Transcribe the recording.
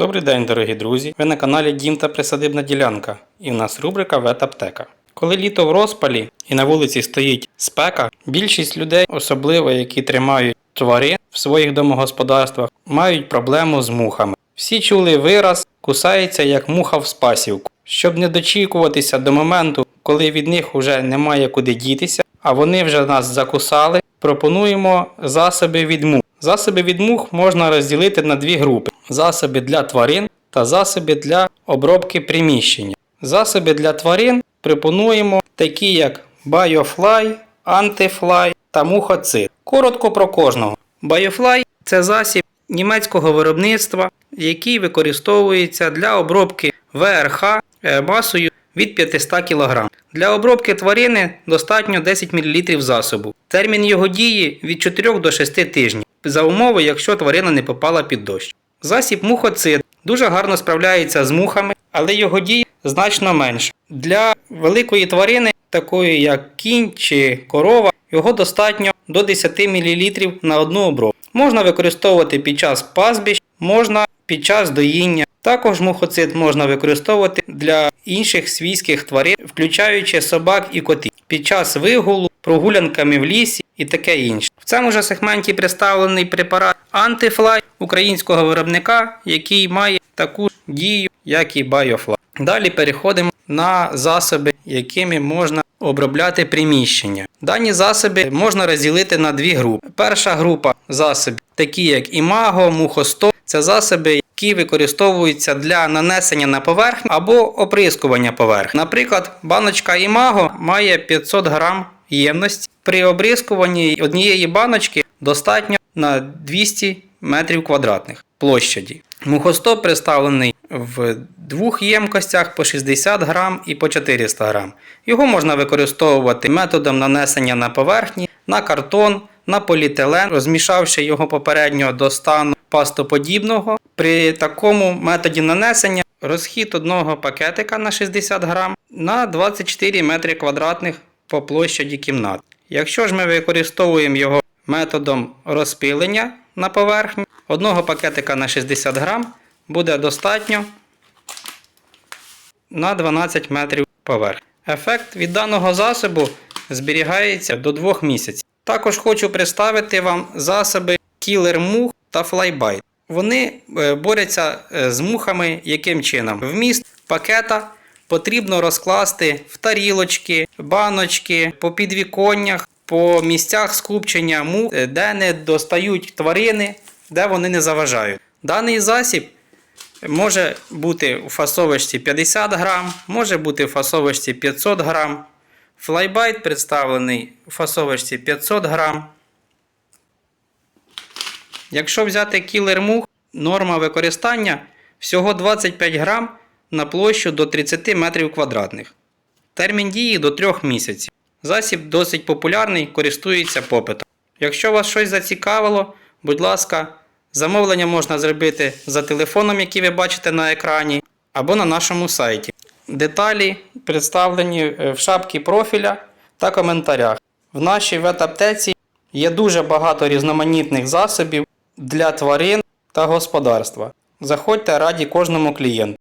Добрий день, дорогі друзі! Ви на каналі Дім та Присадибна ділянка і в нас рубрика Ветаптека. Коли літо в розпалі і на вулиці стоїть спека, більшість людей, особливо які тримають тварин в своїх домогосподарствах, мають проблему з мухами. Всі чули вираз кусається як муха в спасівку. Щоб не дочікуватися до моменту, коли від них уже немає куди дітися, а вони вже нас закусали, пропонуємо засоби від мух. Засоби від мух можна розділити на дві групи: засоби для тварин та засоби для обробки приміщення. Засоби для тварин пропонуємо такі як Biofly, Antifly та Мухоцид. Коротко про кожного. Biofly – це засіб німецького виробництва, який використовується для обробки ВРХ е, масою від 500 кг. Для обробки тварини достатньо 10 мл засобу. Термін його дії від 4 до 6 тижнів, за умови, якщо тварина не попала під дощ. Засіб мухоцид дуже гарно справляється з мухами, але його дія значно менша. Для великої тварини, такої як кінь чи корова, його достатньо до 10 мл на одну обробку. Можна використовувати під час пастбищ, можна під час доїння. Також мухоцид можна використовувати для інших свійських тварин, включаючи собак і котів, під час вигулу, прогулянками в лісі і таке інше. В цьому ж сегменті представлений препарат Antifly українського виробника, який має таку ж дію, як і Biofly. Далі переходимо на засоби, якими можна обробляти приміщення. Дані засоби можна розділити на дві групи. Перша група засобів, такі як Імаго, Мухосто, це засоби, які використовуються для нанесення на поверхню або оприскування поверхні. Наприклад, баночка Імаго має 500 грам ємності. При обрискуванні однієї баночки достатньо на 200 метрів квадратних площаді. Мухостоп представлений в двох ємкостях по 60 грам і по 400 грам. Його можна використовувати методом нанесення на поверхні, на картон, на поліетилен, розмішавши його попередньо до стану пастоподібного. При такому методі нанесення розхід одного пакетика на 60 грам на 24 метри квадратних по площаді кімнат. Якщо ж ми використовуємо його методом розпилення на поверхню, одного пакетика на 60 грам буде достатньо на 12 метрів поверхні. Ефект від даного засобу зберігається до 2 місяців. Також хочу представити вам засоби Killer Мух та Flybite. Вони е, борються е, з мухами яким чином? Вміст пакета потрібно розкласти в тарілочки, баночки, по підвіконнях, по місцях скупчення мух, е, де не достають тварини, де вони не заважають. Даний засіб може бути у фасовочці 50 грам, може бути у фасовочці 500 грам. Флайбайт представлений у фасовочці 500 грам. Якщо взяти кілер мух, норма використання всього 25 грам на площу до 30 метрів квадратних. Термін дії до 3 місяців. Засіб досить популярний, користується попитом. Якщо вас щось зацікавило, будь ласка, замовлення можна зробити за телефоном, який ви бачите на екрані, або на нашому сайті. Деталі представлені е, в шапці профіля та коментарях. В нашій ветаптеці є дуже багато різноманітних засобів для тварин та господарства. Заходьте раді кожному клієнту.